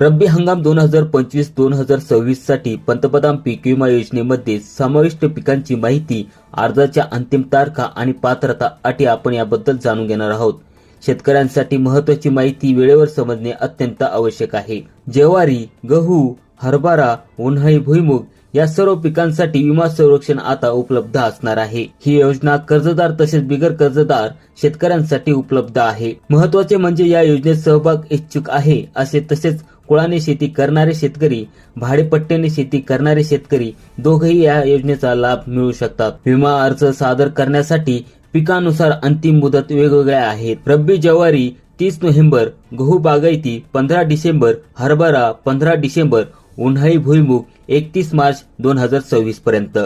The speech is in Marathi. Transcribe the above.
रब्बी हंगाम दोन हजार पंचवीस दोन हजार सव्वीससाठी पंतप्रधान पीक विमा योजनेमध्ये समाविष्ट पिकांची माहिती अर्जाच्या अंतिम तारखा आणि पात्रता अटी आपण याबद्दल जाणून घेणार आहोत. शेतकऱ्यांसाठी महत्वाची माहिती वेळेवर समजणे अत्यंत आवश्यक आहे. ज्वारी गहू हरभरा उन्हाळी भुईमुग या सर्व पिकांसाठी विमा संरक्षण आता उपलब्ध असणार आहे. ही योजना कर्जदार तसेच बिगर कर्जदार शेतकऱ्यांसाठी उपलब्ध आहे. महत्त्वाचे म्हणजे या योजनेत सहभाग इच्छुक आहे असे तसेच कुळाने शेती करणारे शेतकरी भाडेपट्ट्याने शेती करणारे शेतकरी दोघेही या योजनेचा लाभ मिळू शकतात. विमा अर्ज सादर करण्यासाठी पिकानुसार अंतिम मुदत वेगवेगळ्या आहेत. रब्बी ज्वारी तीस नोव्हेंबर गहू बागायती पंधरा डिसेंबर हरभरा पंधरा डिसेंबर उन्हाळी भुईमुग एकतीस मार्च दोन हजार सव्वीस पर्यंत.